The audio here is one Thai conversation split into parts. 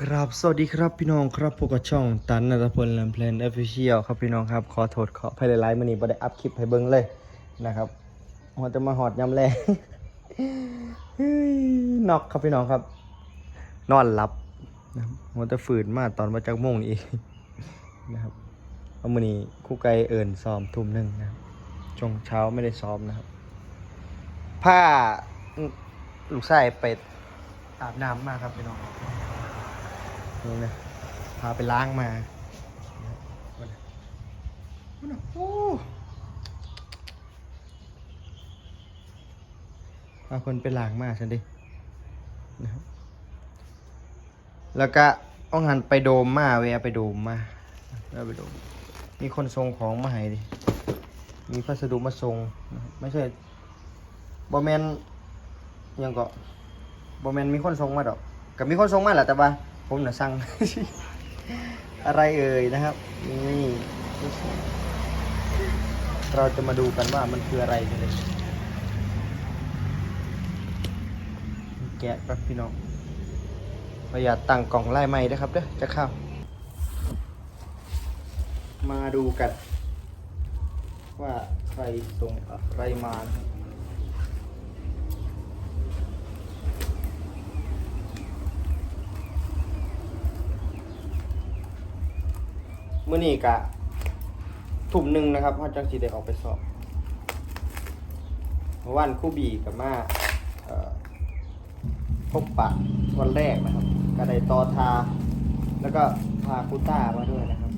ครับ สวัสดีครับพี่น้องครับพวกกับช่องตันนัทพลแลำเพลนออฟฟิเชียลครับพี่น้องครับขอโทษขอภายในไลฟ์มันนี้บ่ได้อัพคลิปให้เบิ่งเลยนะครับหัวจะมาหอดยำแรงนอกครับพี่น้องครับ นอนหลับนะหัวจะฝืนมากตอนมาจากโมงนี้นะครับเอามือนี้คู่ไกลเอิญซ้อมทุ่มหนึ่งนะครับช่วงเช้าไม่ได้ซ้อมนะครับผ้าลูกไส้ไปอาบน้ำมาครับพี่น้อง นี่นะพาไปล้างมาโอ้พาคนไปล้างมาฉันดินะครับแล้วก็เอาหันไปโดมมาเวลาไปโดมมาแล้วไปโดม มีคนส่งของมาให้ดิ มีพัสดุมาส่งนะไม่ใช่บอแมนอิหยังก็บอแมนมีคนส่งมาดอก กับมีคนส่งมาแหละแต่ว่า ผมน่ะสั่ง อะไรเอ่ยนะครับ นี่เราจะมาดูกันว่ามันคืออะไรกันเลยแกะแป๊บพี่น้องประหยัดตั้งกล่องไล่ไม้ด้วยครับเด้อจะเข้า มาดูกัน ว่าใครส่งอะไรมานะครับ มื่อนี้กะถุ่มหนึ่งนะครับพ่อจังสีได้ออกไปสอบเมื่อวานคู่บีกับมาพบปะวันแรกนะครับก็ได้ต่อทา แล้วก็พาคูต้ามาด้วยนะครับ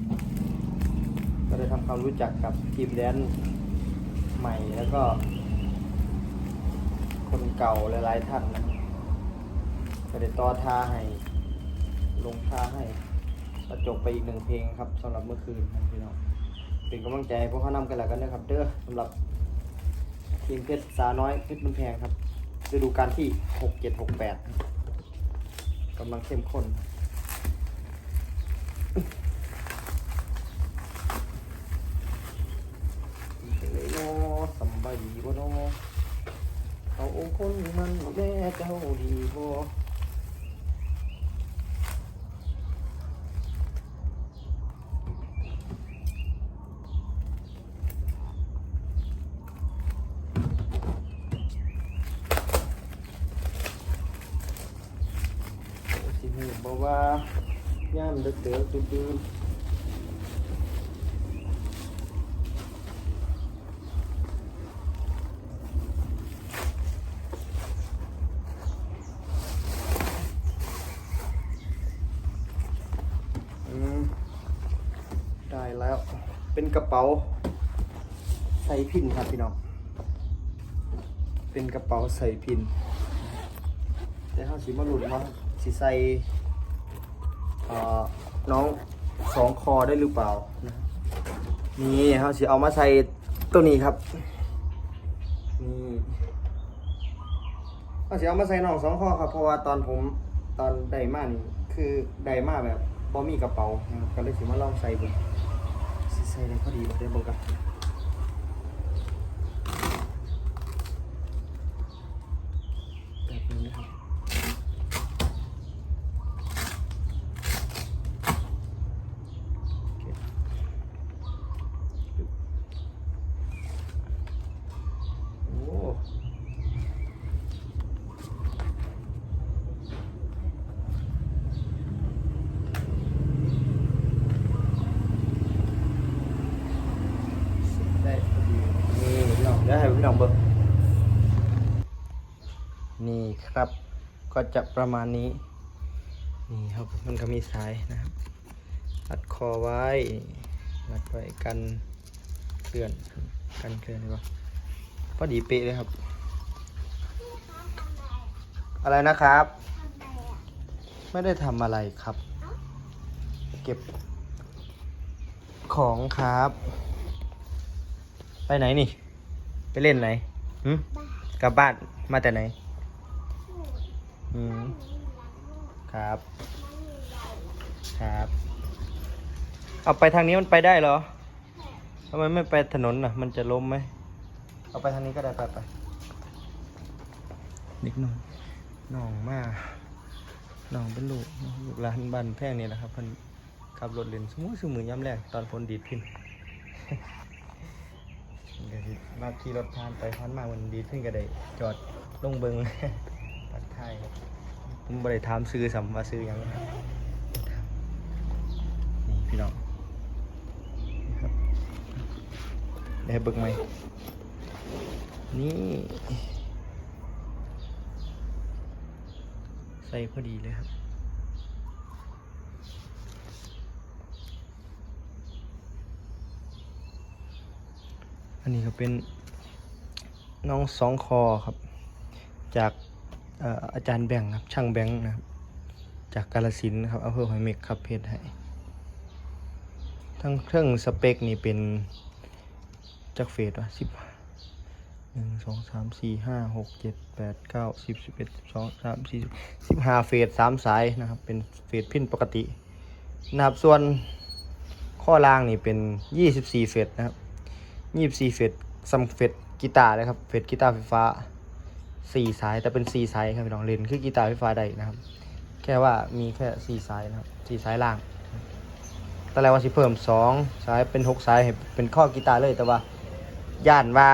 ก็ได้ทำความรู้จักกับทีมแดนซ์ใหม่แล้วก็ คนเก่าหลายๆท่านนะครับก็ได้ต่อทาให้ ลงทาให้ ก็จบไปอีกหนึ่งเพลงครับสำหรับเมื่อคืนพี่น้องเป็นกำลังใจพวกเขานำกันแล้วกันนะครับ เด้อสำหรับทีมเพชรสาน้อยเพชรบุญแพงครับฤดูกาลที่หกเจ็ดหกแปดกำลังเข้มข้นเลยเนาะสบายดีบ่เนาะเอาองค์คนมันแม่เจ้าดีบ่ สิหูบอก ว่าย่ามด็กเด็กตื่นตื่นอืมได้แล้ว เป็นกระเป๋า ใส่พินครับพี่น้อง เป็นกระเป๋าใส่พิน แต่เขาสีมาหลุดว่าสีใส่ น้องสองคอได้หรือเปล่านะนี่เขาสีเอามาใส่ตัวนี้ครับนี่เขาสีเอามาใส่น้องสองคอครับเพราะว่าตอนผมตอนไดมานี่คือไดมาแบบบ่มีกระเป๋านะครับก็เลยสีมาลองใส่เบิ่งสิใส่ได้พอดีบ่ได้บิ่งกันแบบนี้นะครับ โอ้ได้พอดีนี่พี่น้องเดี๋ยวให้พี่น้องเบิก ครับ ก็จะประมาณนี้ นี่ครับมันก็มีสายนะครับอัดคอไว้รัดไว้กันเคลื่อนกันเคลื่อนดีกว่าพอดีเป๊ะเลยครับ อะไรนะครับ ไม่ได้ทำอะไรครับ เก็บของครับ ไปไหนนี่ ไปเล่นไหนหืมกลับบ้านมาแต่ไหน อืมครับ ครับ เอาไปทางนี้มันไปได้เหรอทำไมไม่ไปถนนน่ะ มันจะล้มไหม เอาไปทางนี้ก็ได้ไปไปนิดหน่อยน้องมาน้องเป็นลูกลูกหลานบ้านแพงนี่แหละครับเพิ่นขับรถเล่นสมมุติสมือย่ำแรกตอนฝนดีดขึ้นเดี๋ยวสิมาขี่รถผ่านไปผ่านมามันดีดขึ้นก็ได้จอดลงเบิง ตักทยผมบ่ได้ถามซื้อสำว่าซื้อยังนะครับนี่พี่น้องนี่ครับได้เบิกไหมนี่ใส่พอดีเลยครับอันนี้ก็เป็นน้องสองคอครับ จาก อาจารย์แบงค์ครับช่างแบงค์นะครับจากกาลสินครับอำเภอหอยเม็กครับเพจให้ทั้งเครื่องสเปคนี่เป็นจากเฟสวะสิบหนึ่งสองสามสี่ห้าหกเจ็ดแปดเก้าสิบสิบเอ็ดสิบสองสามสี่สิบห้าเฟสสามสายนะครับ เป็นเฟสพินปกตินะครับส่วนข้อล่างนี่เป็นยี่สิบสี่เฟสนะครับยี่สิบสี่เฟสซัมเฟสกีตาร์เลยครับเฟสกีตาร์ไฟฟ้า สี่สายแต่เป็นสี่สายครับพี่น้องเล่นคือกีตาร์ไฟฟ้าได้นะครับ แค่ว่ามีแค่สี่สายนะครับสี่สายล่างตอนแรกว่าสิเพิ่มสองสายเป็นหกสายให้เป็นข้อกีตาร์เลยแต่ว่าย่านว่า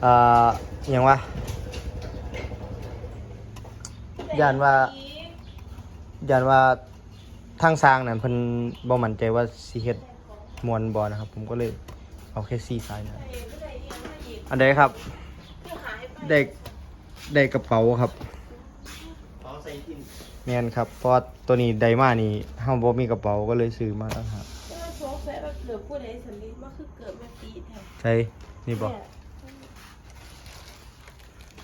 เอ่ออย่างว่าย่านว่าย่านว่าทางสร้างนั่นเพิ่นบ่มั่นใจว่าสิเฮ็ดมวนบ่นะครับ ผมก็เลยเอาแค่สี่สายนะอันใดครับ เด็กเด็กกระเป๋าครับเขาใส่ทินแมนครับเพราะว่าตัวนี้ไดมานี่เฮาบ่มีกระเป๋าก็เลยซื้อมาต่างหากแต่ว่าโชคแฟว่าเกิดผู้ใดสำลิดว่าคือเกิดแม่ปีแท้ใช่นี่บ่เนี่ย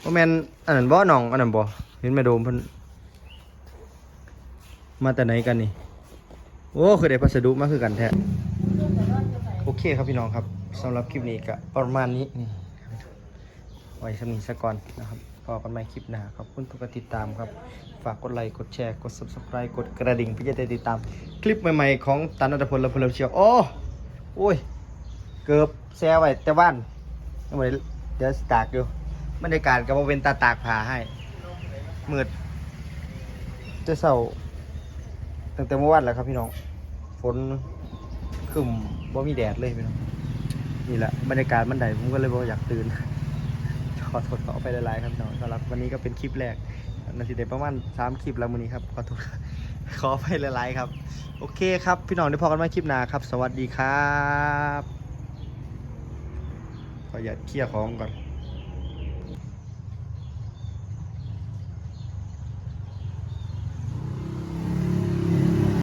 บ่แม่นอันนั้นบ่น้องอันนั้นบ่เห็นแม่โดมเพิ่นมาแต่ไหนกันนี่ โอ้คือได้พัสดุมาคือกันแท้ลูกแต่ว่าจะไปโอเคครับพี่น้องครับสำหรับคลิปนี้ก็ประมาณนี้นี่ไว้สำนีซะก่อนนะครับพอกันใหม่คลิปหน้าขอบคุณทุกการติดตามครับ ฝากกดไลค์กดแชร์กด subscribe กดกระดิ่งเพื่อจะได้ติดตาม คลิปใหม่ๆของตันอัตพลและพลเชียวโอ้โอ้ยเกือบแซ่ไว้แต่บ้านยังไม่ได้เดี๋ยวสตากอยู่บรรยากาศกับว่าเป็นตาตากผาให้มืดจะเศร้าตั้งแต่เมื่อวานแล้วครับพี่น้องฝนครึมบ่มีแดดเลยพี่น้องนี่แหละบรรยากาศมันใดผมก็เลยบอกอยากตื่น อโทษขอไปหลายๆครับพี่น้องสำหรับวันนี้ก็เป็นคลิปแรกนาทีเด็ประมาณสามคลิปแล้ววันนี้ครับขอโทษขอไปหลายๆครับ โอเคครับพี่น้องได้พอกันใหม่คลิปหน้าครับ สวัสดีครับขออย่าตเคลียร์ของก่อน